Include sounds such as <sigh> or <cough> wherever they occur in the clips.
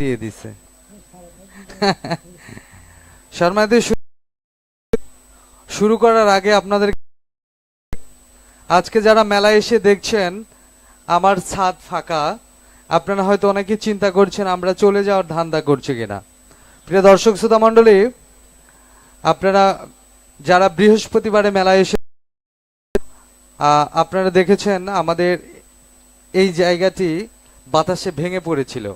দিয়ে দিছে। শর্মাদি শুরু করার আগে আপনাদের আজকে যারা মেলায় এসে দেখছেন, আমার ছাদ ফাঁকা। আপনারা হয়তো অনেকে চিন্তা করছেন, আমরা চলে যাওয়ার ধান্দা করছি কিনা। প্রিয় দর্শক, শ্রোতা মণ্ডলী, আপনারা যারা বৃহস্পতিবারে মেলায় এসে আপনারা দেখেছেন আমাদের এই জায়গাটি বাতাসে ভেঙে পড়েছিল।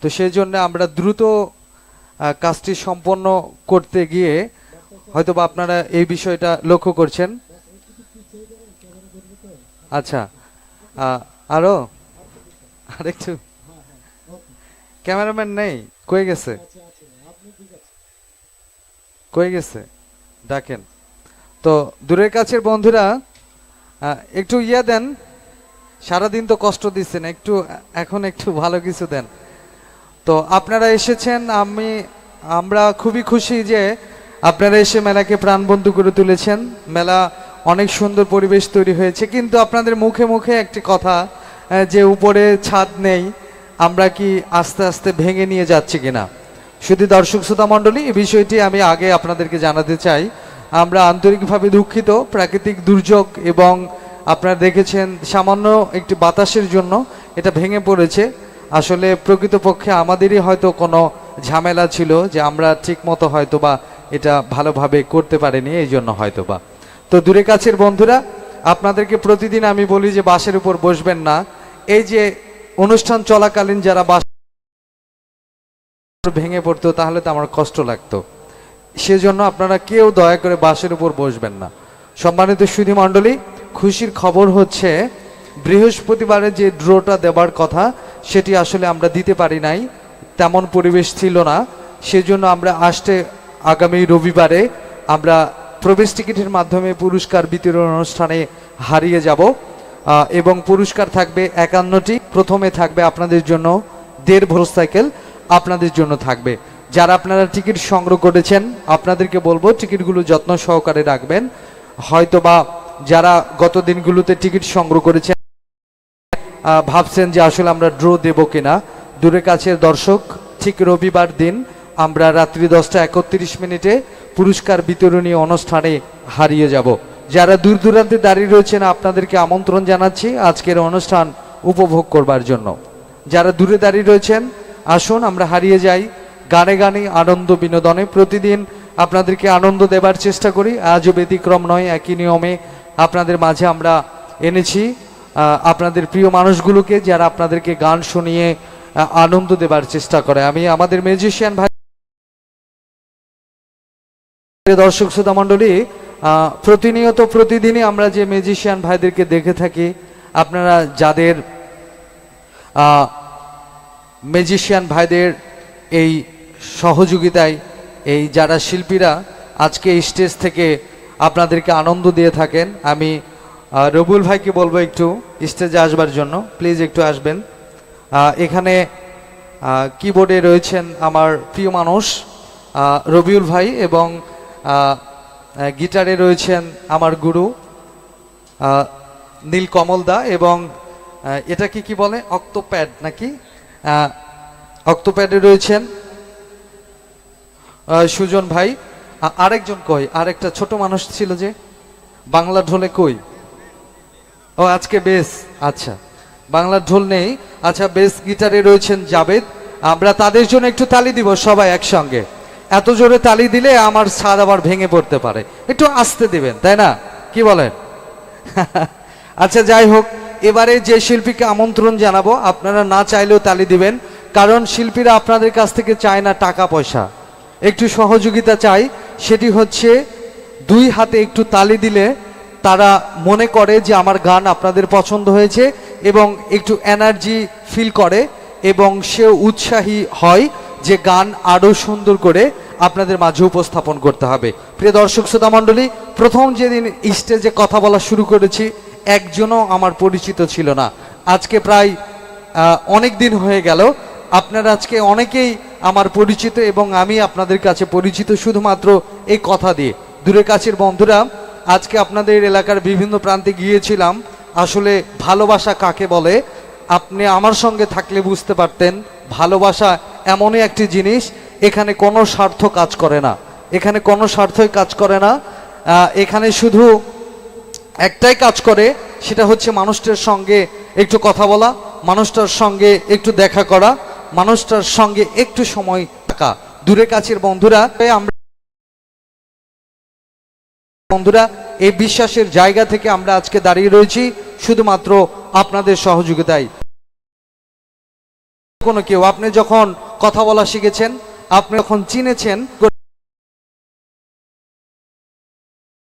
তো সেই জন্য আমরা দ্রুত কাজটি সম্পন্ন করতে গিয়ে হয়তোবা আপনারা এই বিষয়টা লক্ষ্য করছেন। আচ্ছা আরও? আরেকটু? ক্যামেরাম্যান নেই? কই গেছে? কই গেছে? ডাকেন। তো দূরের কাছের বন্ধুরা একটু ইয়ে দেন। সারাদিন তো কষ্ট দিচ্ছেন, একটু, এখন একটু ভালো কিছু দেন। তো আপনারা এসেছেন, আমি, আমরা খুবই খুশি যে আপনারা এসে মেলাকে প্রাণবন্ধু করে তুলেছেন। মেলা অনেক সুন্দর পরিবেশ তৈরি হয়েছে, কিন্তু আপনাদের মুখে মুখে একটি কথা যে উপরে ছাদ নেই, আমরা কি আস্তে আস্তে ভেঙে নিয়ে যাচ্ছি কিনা? শুধু দর্শক শ্রোতা মণ্ডলী, এই বিষয়টি আমি আগে আপনাদেরকে জানাতে চাই। আমরা আন্তরিকভাবে দুঃখিত, প্রাকৃতিক দুর্যোগ এবং আপনারা দেখেছেন সামান্য একটি বাতাসের জন্য এটা ভেঙে পড়েছে। আসলে প্রকৃতপক্ষে আমাদেরই হয়তো কোনো ঝামেলা ছিল যে আমরা ঠিক মতো হয়তো বা এটা ভালোভাবে করতে পারিনি, এই জন্য হয়তো বা তো দূরে কাছের বন্ধুরা, আপনাদেরকে প্রতিদিন আমি বলি যে বাসের উপর বসবেন না। এই যে অনুষ্ঠান চলাকালীন যারা বাস ভেঙে পড়তো, তাহলে তো আমার কষ্ট লাগতো। সেজন্য আপনারা কেউ দয়া করে বাসের উপর বসবেন না। সম্মানিত সুধী মণ্ডলী, খুশির খবর হচ্ছে বৃহস্পতিবারে যে ড্রোটা দেবার কথা, সেটি আসলে আমরা দিতে পারি নাই। তেমন পরিবেশ ছিল না। সেজন্য আমরা আসতে আগামী রবিবারে আমরা প্রবেশ টিকিটের মাধ্যমে পুরস্কার বিতরণ অনুষ্ঠানে হারিয়ে যাব। এবং পুরস্কার থাকবে একান্নটি। প্রথমে থাকবে আপনাদের জন্য দেড় ভোর সাইকেল, আপনাদের জন্য থাকবে। যারা আপনারা টিকিট সংগ্রহ করেছেন, আপনাদেরকে বলব টিকিটগুলো যত্ন সহকারে রাখবেন। হয়তোবা যারা গত দিনগুলোতে টিকিট সংগ্রহ করেছেন ভাবছেন যে আসলে আমরা ড্র দেব কিনা। দূরে কাছের দর্শক, ঠিক রবিবার দিন আমরা রাত্রি দশটা একত্রিশ মিনিটে পুরস্কার বিতরণী অনুষ্ঠানে হারিয়ে যাব। যারা দূর দূরান্তে দাঁড়িয়ে রয়েছেন, আপনাদেরকে আমন্ত্রণ জানাচ্ছি আজকের অনুষ্ঠান উপভোগ করবার জন্য। যারা দূরে দাঁড়িয়ে রয়েছেন, আসুন, আমরা হারিয়ে যাই গানে গানে আনন্দ বিনোদনে। প্রতিদিন আপনাদেরকে আনন্দ দেবার চেষ্টা করি। আজও ব্যতিক্রম নয়, একই নিয়মে আপনাদের মাঝে আমরা এনেছি। আপনাদের প্রিয় মানুষগুলোকে যারা আপনাদেরকে গান শুনিয়ে আনন্দ দেবার চেষ্টা করে। আমি আমাদের মিউজিশিয়ান ভাই দর্শক শ্রোতা মণ্ডলী প্রতিনিয়ত প্রতিদিনই আমরা যে মিউজিশিয়ান ভাইদেরকে দেখে থাকি, আপনারা যাদের মিউজিশিয়ান ভাইদের এই সহযোগিতায়, এই যারা শিল্পীরা আজকে স্টেজ থেকে আপনাদেরকে আনন্দ দিয়ে থাকেন, আমি রবুল ভাইকে বলব একটু? স্টেজে আসবার জন্য। প্লিজ একটু আসবেন। এখানে কিবোর্ডে রয়েছেন আমার প্রিয় মানুষ রবিউল ভাই এবং গিটারে রয়েছেন আমার গুরু নীল দা এবং আহ, এটা কি বলে? অক্টোপ্যাড নাকি? অক্টোপ্যাডে রয়েছেন সুজন ভাই। আরেকজন কই? আরেকটা ছোট মানুষ ছিল যে বাংলা ঢোলে কই? ও, আজকে বেস আচ্ছা বাংলার ঢোল নেই। আচ্ছা বেস গিটারে রয়েছেন জাবেদ। আমরা তাদের জন্য একটু তালি দিব সবাই একসঙ্গে। এত জোরে তালি দিলে আমার ছাদ আবার ভেঙে পড়তে পারে। একটু আস্তে দিবেন, তাই না? কি বলেন? <laughs> আচ্ছা যাই হোক, এবারে যে শিল্পীকে আমন্ত্রণ জানাব, আপনারা না চাইলেও তালি দিবেন, কারণ শিল্পীরা আপনাদের কাছ থেকে চায় না টাকা, পয়সা। একটু সহযোগিতা চাই, সেটি হচ্ছে দুই হাতে একটু তালি দিলে তারা মনে করে যে আমার গান আপনাদের পছন্দ হয়েছে এবং একটু এনার্জি ফিল করে এবং সে উৎসাহী হয় যে গান আরও সুন্দর করে আপনাদের মাঝে উপস্থাপন করতে হবে। প্রিয় দর্শক, শ্রোতা মণ্ডলী, প্রথম যেদিন স্টেজে কথা বলা শুরু করেছি, একজনও আমার পরিচিত ছিল না। আজকে প্রায় অনেক দিন হয়ে গেল। আপনারা আজকে অনেকেই আমার পরিচিত এবং আমি আপনাদের কাছে পরিচিত শুধুমাত্র এই কথা দিয়ে। দূরের কাছের বন্ধুরা আজকে আপনাদের এলাকার বিভিন্ন প্রান্তে গিয়েছিলাম। আসলে ভালোবাসা কাকে বলে? আপনি আমার সঙ্গে থাকলে বুঝতে পারতেন, ভালোবাসা এমনই একটি জিনিস, এখানে কোনো স্বার্থ কাজ করে না। এখানে কোনো স্বার্থই কাজ করে না। এখানে শুধু একটাই কাজ করে, সেটা হচ্ছে মানুষটার সঙ্গে একটু কথা বলা, মানুষটার সঙ্গে একটু দেখা করা, মানুষটার সঙ্গে একটু সময় থাকা। দূরে কাছের বন্ধুরা, আমরা বন্ধুরা, এই বিশ্বাসের জায়গা থেকে আমরা আজকে দাঁড়িয়ে রয়েছি, শুধুমাত্র আপনাদের সহযোগিতায়। কোনো কেউ, আপনি যখন কথা বলা শিখেছেন, আপনি যখন চিনেছেন,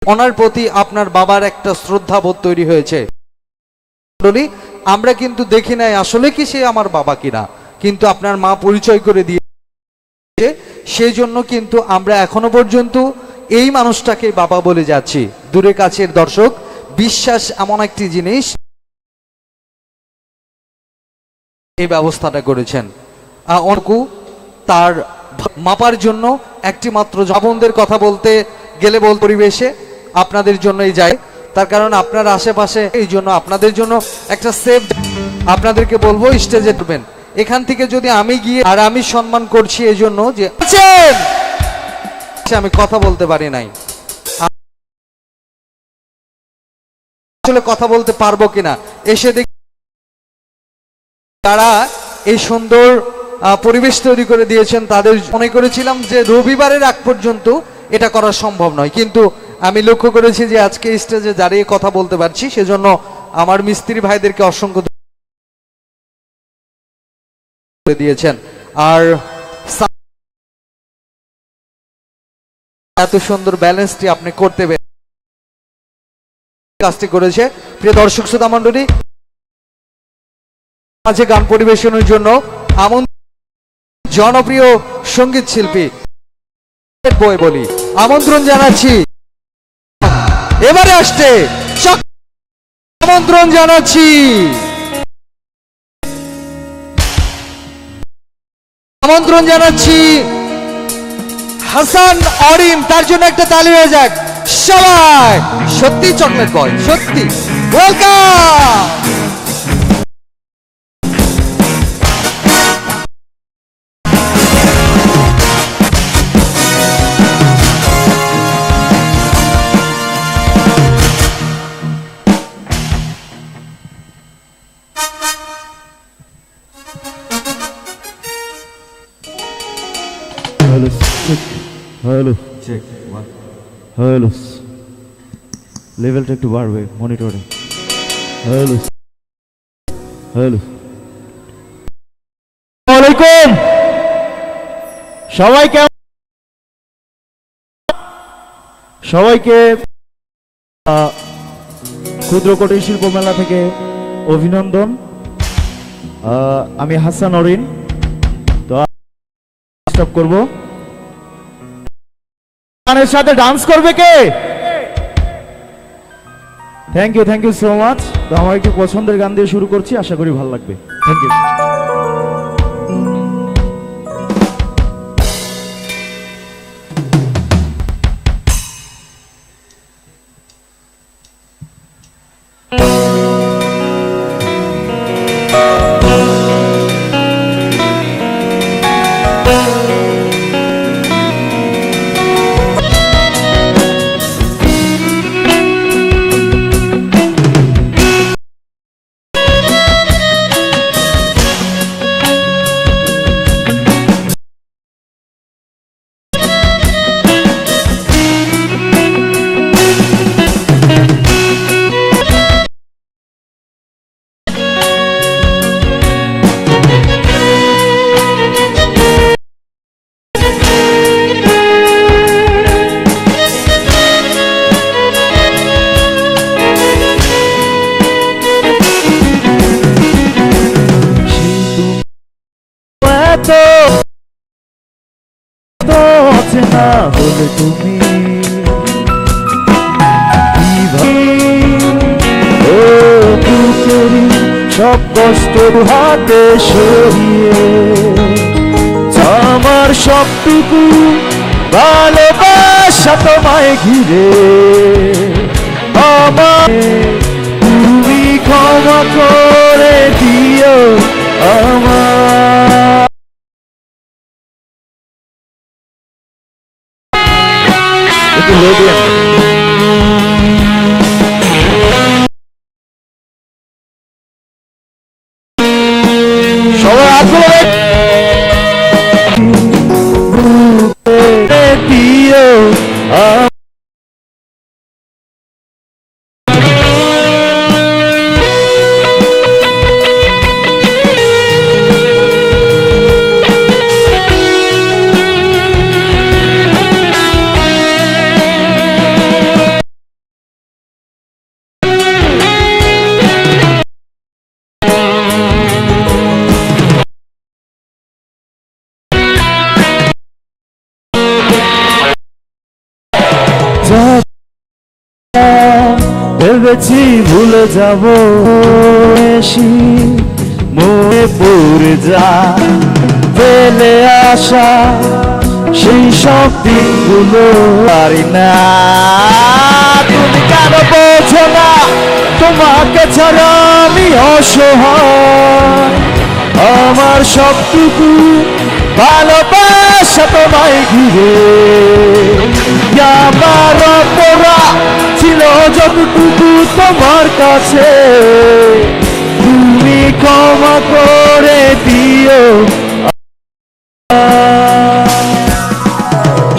ওনার প্রতি আপনার বাবার একটা শ্রদ্ধাবোধ তৈরি হয়েছে। আমরা কিন্তু দেখি নাই আসলে কি সে আমার বাবা কিনা, কিন্তু আপনার মা পরিচয় করে দিয়ে সেই জন্য কিন্তু আমরা এখনও পর্যন্ত এই মানুষটাকে বাবা বলে যাচ্ছি। দূরে কাছের দর্শক, বিশ্বাস এমন একটি জিনিস এই ব্যবস্থাটা করেছেন। অনকু তার মাপার জন্য একটি মাত্র জবনদের কথা বলতে গেলে বল পরিবেশে আপনাদের জন্যই যায়। তার কারণ আপনার আশেপাশে এই জন্য আপনাদের জন্য একটা সেফ আপনাদেরকে বলব স্টেজে উঠবেন এখান থেকে যদি আমি গিয়ে আর আমি সম্মান করছি এই জন্য যে আমি কথা বলতে পারি নাই। আসলে কথা বলতে পারব কিনা? এসে দেখি তারা এই সুন্দর পরিবেশ তৈরি করে দিয়েছেন। তাদের মনে করেছিলাম যে রবিবারের আগ পর্যন্ত এটা করা সম্ভব নয়। কিন্তু আমি লক্ষ্য করেছি যে আজকে স্টেজে দাঁড়িয়ে কথা বলতে পারছি। সেজন্য আমার মিস্ত্রি ভাইদেরকে অসংখ্য দিয়েছেন। আর এত সুন্দর ব্যালেন্সটি আপনি করতে পেরে কাজটি করেছে। প্রিয় দর্শক, শ্রোতা মণ্ডলী, মাঝে গান পরিবেশনের জন্য আমন জনপ্রিয় সংগীত শিল্পী বই বলি। আমন্ত্রণ জানাচ্ছি। এবারে চক- আমন্ত্রণ জানাচ্ছি। আমন্ত্রণ জানাচ্ছি হাসান অরিম তার জন্য একটা তালি হয়ে যাক। সবাই সত্যি চকলেট বয় সত্যি। ওয়েলকাম হ্যালো চেক হ্যালো লেভেলটা একটু বাড়বে মনিটরে হ্যালো হ্যালো আলাইকুম। সবাই কেমন? সবাইকে ক্ষুদ্র কুটির শিল্প মেলা থেকে অভিনন্দন। আমি হাসান অরিন। তো করব। গানের সাথে ডান্স করবে কে? Thank you thank you so much তো আমার একটু পছন্দের গান দিয়ে শুরু করছি আশা করি ভালো লাগবে। থ্যাংক ইউ অচেনা হলে তুমি ও বুকেরই সব কষ্ট হাতে সরিয়ে আমার সবটুকু ভালোবাসা তোমায় ঘিরে। আমার তুমি ক্ষমা করে দিও আমার ভেবেছি ভুলে যাব এসি, মনে পড়ে যা ফেলে আসা সেই সব দিনগুলো পারি না। তুমি কেন বোঝো না? তোমাকে ছাড়া আমি অসহায়। আমার সবটুকু ভালোবাসা তোমায় ঘিরে। আমার অপরা ছিল যতটুকু তোমার কাছে তুমি ক্ষমা করে দিও।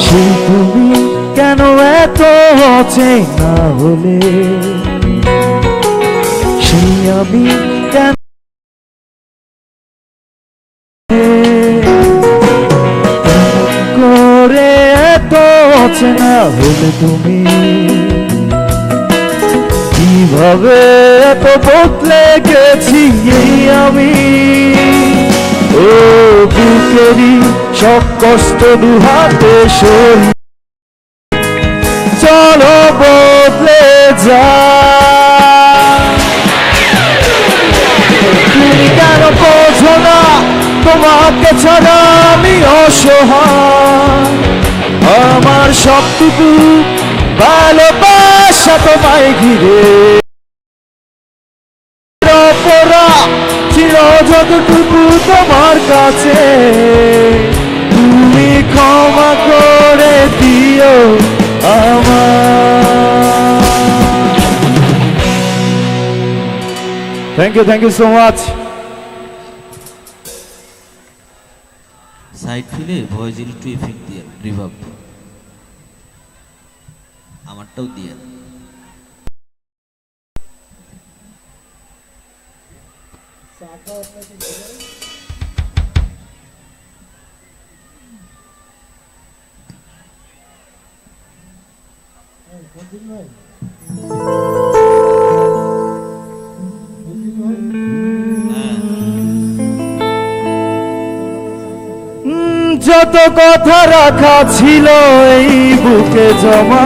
সেই তুমি কেন এত হলে? আমি কেন করে এত হলে তুমি? কীভাবে এত বদলে গেছি এই আমি? ও বুকেরই সব কষ্ট দুহাতে সরি চলো বদলে যা তুমি কেন বোঝো না তোমাকে ছাড়া আমি অসহায়। আমার সবটুকু ভালোবাসা তোমায় ঘিরে। যতটুকু তোমার কাছে। তুমি ক্ষমা করে দিও আমার thank you thank you so much side ফিলে ভয়েসের একটু এফেক্ট দিয়ে রিভাব আমারটাও দিয়ে যত কথা রাখা ছিল এই বুকে জমা।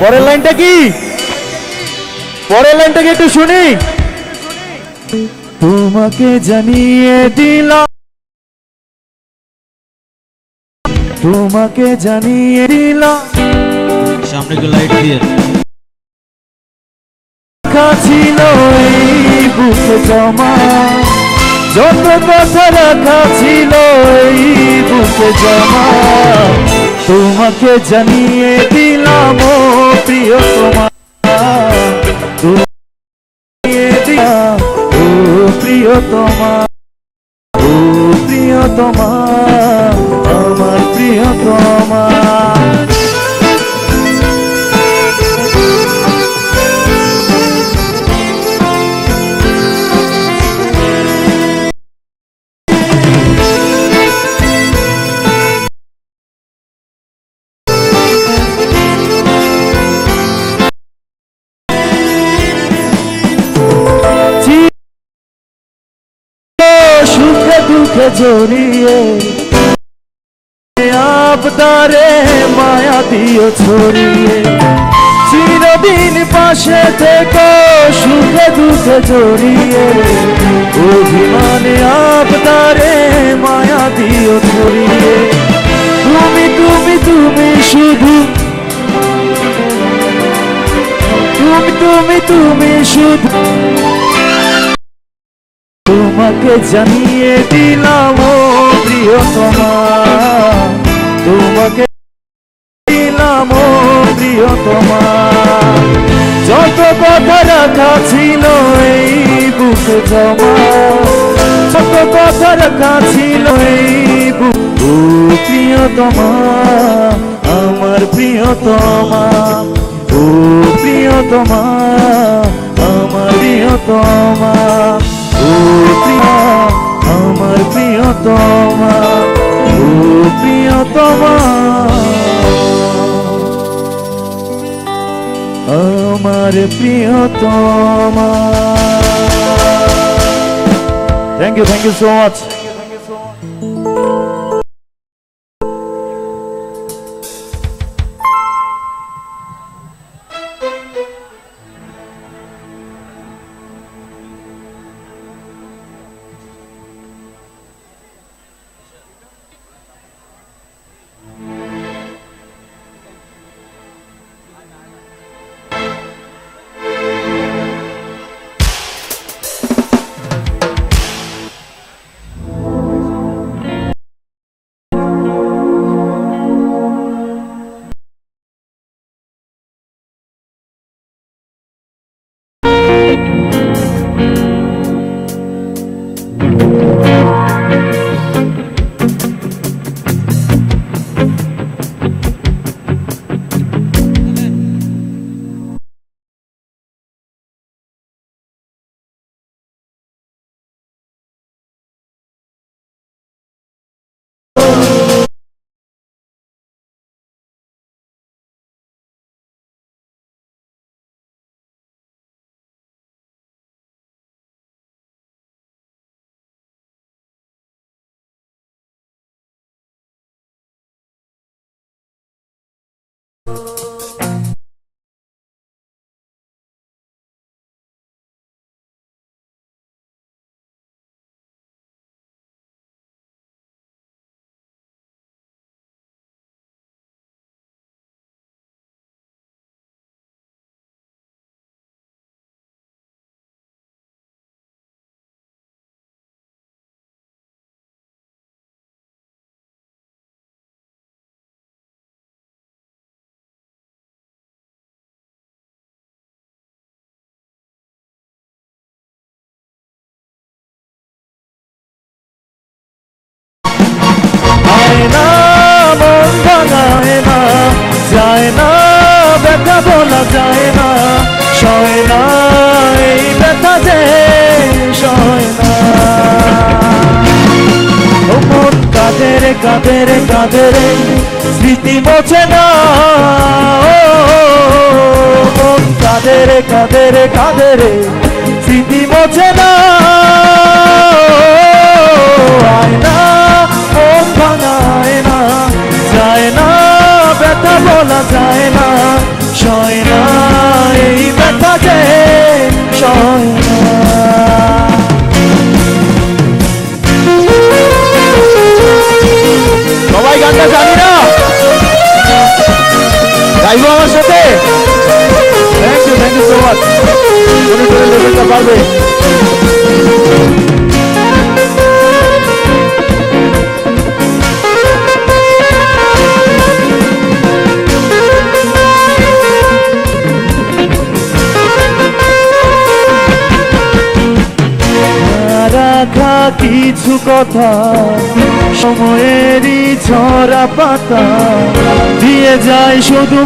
পরের লাইনটা কি? পরের লাইনটা কি একটু শুনি। তোমাকে জানিয়ে দিলাম। তোমাকে জানিয়ে দিলাম। সামনে একটু লাইট দিয়ে। ছিল এই বুকে জমা। যত কথা রাখা ছিল এই বুকে জমা। তোমাকে জানিয়ে দিলাম ও প্রিয় তোমার প্রিয় তোমার প্রিয় তোমার আমার প্রিয় তোমার দুঃখে জড়িয়ে। আপদারে মায়া দিও ছড়িয়ে। চিরদিন পাশে থেকে, সুখে দুঃখে জড়িয়ে। অভিমানে আপদারে মায়া দিও ছড়িয়ে। তুমি তুমি তুমি শুধু। তুমি তুমি তুমি শুধু। তোমাকে জানিয়ে দিলাম, ও প্রিয় তোমার তোমাকে দিলাম, ও প্রিয় তোমার যত কথা রাখা ছিল, এই বুকে জমা। যত কথা রাখা ছিল, এই বুক ও প্রিয় তোমার আমার প্রিয় তোমার ও প্রিয় তোমার আমার প্রিয় তোমার ও প্রিয় আমার প্রিয়তমা ও প্রিয় তোমার আমার প্রিয়তমা। Thank you thank you so much কাঁদে রে স্মৃতি মোছে না। কাঁদে রে কাঁদে রে স্মৃতি মোছে না। আয় না ও ভাঙায় না যায় না, ব্যথা বলা যায় না, সয় না, এই ব্যথা যে সয় না। রাখা কিছু কথা। সময়েরই ছড়া পাতা। দিয়ে যায় শুধু